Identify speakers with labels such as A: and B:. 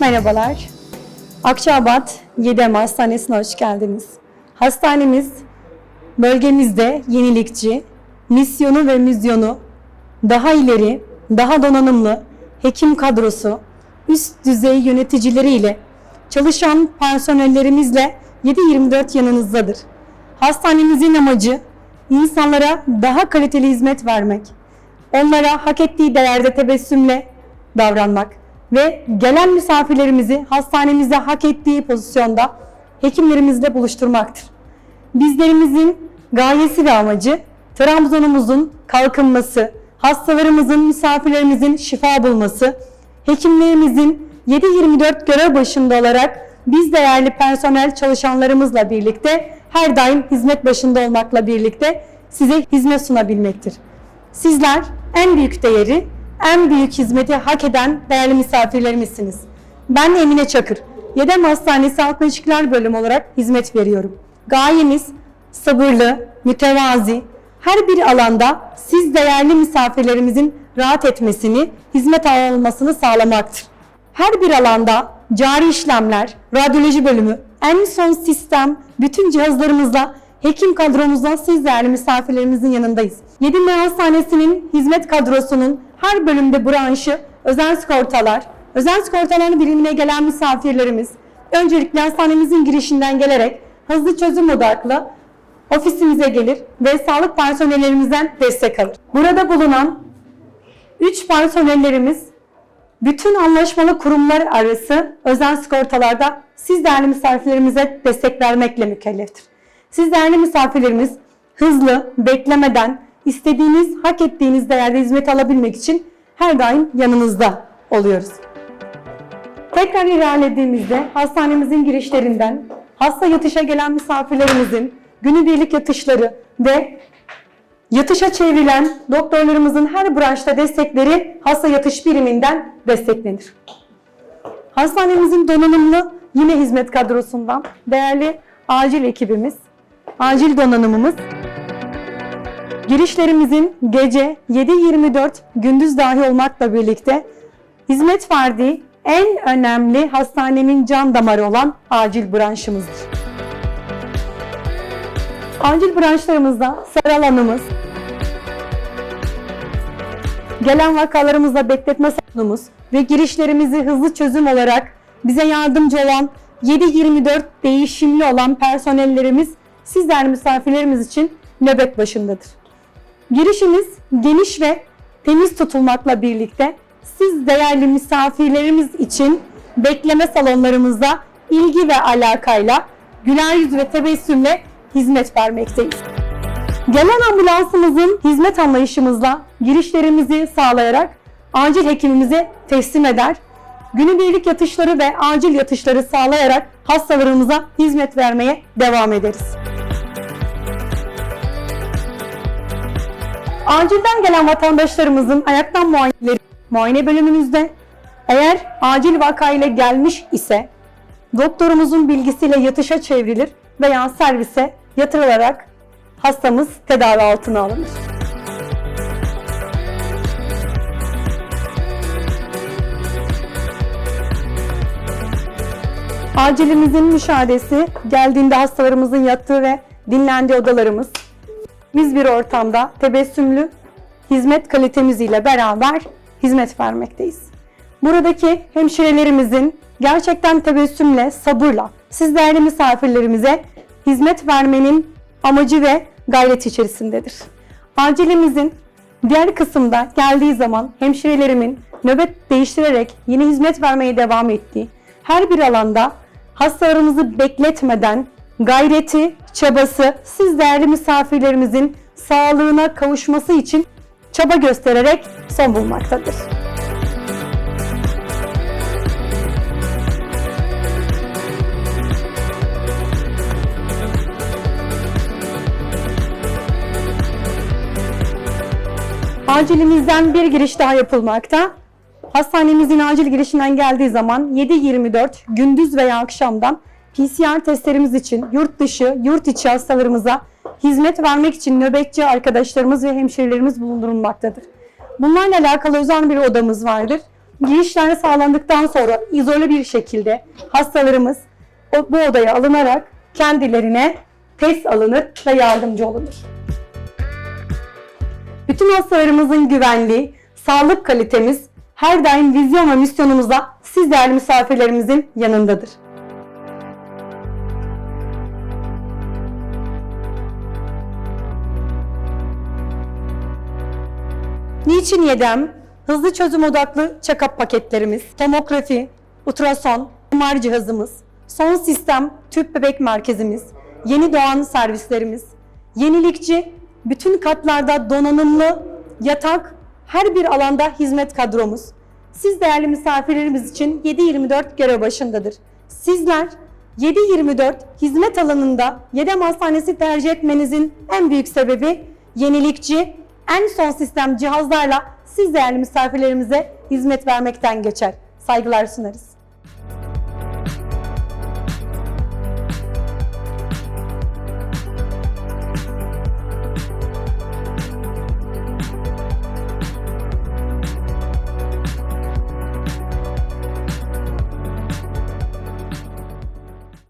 A: Merhabalar. Akçabat Yedem Hastanesi'ne hoş geldiniz. Hastanemiz bölgemizde yenilikçi, misyonu ve mizyonu daha ileri, daha donanımlı hekim kadrosu, üst düzey yöneticileriyle, çalışan personellerimizle 7-24 yanınızdadır. Hastanemizin amacı insanlara daha kaliteli hizmet vermek, onlara hak ettiği değerde tebessümle davranmak ve gelen misafirlerimizi hastanemizde hak ettiği pozisyonda hekimlerimizle buluşturmaktır. Bizlerimizin gayesi ve amacı Trabzon'umuzun kalkınması, hastalarımızın, misafirlerimizin şifa bulması, hekimlerimizin 7-24 görev başında olarak biz değerli personel çalışanlarımızla birlikte her daim hizmet başında olmakla birlikte size hizmet sunabilmektir. Sizler en büyük değeri, en büyük hizmeti hak eden değerli misafirlerimizsiniz. Ben Emine Çakır, Yedem Hastanesi Halkla İlişkiler Bölümü olarak hizmet veriyorum. Gayemiz sabırlı, mütevazi, her bir alanda siz değerli misafirlerimizin rahat etmesini, hizmet almasını sağlamaktır. Her bir alanda cari işlemler, radyoloji bölümü, en son sistem, bütün cihazlarımızla hekim kadromuzla siz değerli misafirlerimizin yanındayız. Yedinme Hastanesi'nin hizmet kadrosunun her bölümde branşı özel sigortalar, özel sigortaların birimine gelen misafirlerimiz öncelikle hastanemizin girişinden gelerek hızlı çözüm odaklı ofisimize gelir ve sağlık personellerimizden destek alır. Burada bulunan 3 personellerimiz bütün anlaşmalı kurumlar arası özel sigortalarda siz değerli misafirlerimize destek vermekle mükelleftir. Siz değerli misafirlerimiz hızlı, beklemeden, istediğiniz, hak ettiğiniz değerde hizmet alabilmek için her daim yanınızda oluyoruz. Tekrar ilerlediğimizde hastanemizin girişlerinden hasta yatışa gelen misafirlerimizin günübirlik yatışları ve yatışa çevrilen doktorlarımızın her branşta destekleri hasta yatış biriminden desteklenir. Hastanemizin donanımlı yine hizmet kadrosundan değerli acil ekibimiz, acil donanımımız girişlerimizin gece 7-24 gündüz dahi olmakla birlikte hizmet verdiği en önemli hastanenin can damarı olan acil branşımızdır. Acil branşlarımızda sarı alanımız, gelen vakalarımızda bekletme salonumuz ve girişlerimizi hızlı çözüm olarak bize yardımcı olan 7-24 değişimli olan personellerimiz sizler misafirlerimiz için nöbet başındadır. Girişimiz geniş ve temiz tutulmakla birlikte siz değerli misafirlerimiz için bekleme salonlarımızda ilgi ve alakayla güler yüz ve tebessümle hizmet vermekteyiz. Gelen ambulansımızın hizmet anlayışımızla girişlerimizi sağlayarak acil hekimimize teslim eder. Günübirlik yatışları ve acil yatışları sağlayarak hastalarımıza hizmet vermeye devam ederiz. Acilden gelen vatandaşlarımızın ayaktan muayeneleri muayene bölümümüzde eğer acil vaka ile gelmiş ise doktorumuzun bilgisiyle yatışa çevrilir veya servise yatırılarak hastamız tedavi altına alınır. Acilimizin müşahedesi geldiğinde hastalarımızın yattığı ve dinlendiği odalarımız biz bir ortamda tebessümlü hizmet kalitemiz ile beraber hizmet vermekteyiz. Buradaki hemşirelerimizin gerçekten tebessümle, sabırla siz değerli misafirlerimize hizmet vermenin amacı ve gayreti içerisindedir. Acilimizin diğer kısımda geldiği zaman hemşirelerimin nöbet değiştirerek yeni hizmet vermeye devam ettiği her bir alanda hastalarımızı bekletmeden gayreti, çabası siz değerli misafirlerimizin sağlığına kavuşması için çaba göstererek son bulmaktadır. Acilimizden bir giriş daha yapılmakta. Hastanemizin acil girişinden geldiği zaman 7-24 gündüz veya akşamdan PCR testlerimiz için yurt dışı, yurt içi hastalarımıza hizmet vermek için nöbetçi arkadaşlarımız ve hemşerilerimiz bulundurulmaktadır. Bunlarla alakalı özel bir odamız vardır. girişler sağlandıktan sonra izole bir şekilde hastalarımız bu odaya alınarak kendilerine test alınır ve yardımcı olunur. Bütün hastalarımızın güvenliği, sağlık kalitemiz her daim vizyon ve misyonumuzda siz değerli misafirlerimizin yanındadır. Niçin yedem? Hızlı çözüm odaklı check-up paketlerimiz, tomografi, ultrason, MR cihazımız, son sistem tüp bebek merkezimiz, yeni doğan servislerimiz, yenilikçi, bütün katlarda donanımlı, yatak, her bir alanda hizmet kadromuz. Siz değerli misafirlerimiz için 7-24 görev başındadır. Sizler 7-24 hizmet alanında Yedem Hastanesi tercih etmenizin en büyük sebebi yenilikçi, en son sistem cihazlarla siz değerli misafirlerimize hizmet vermekten geçer. Saygılar sunarız.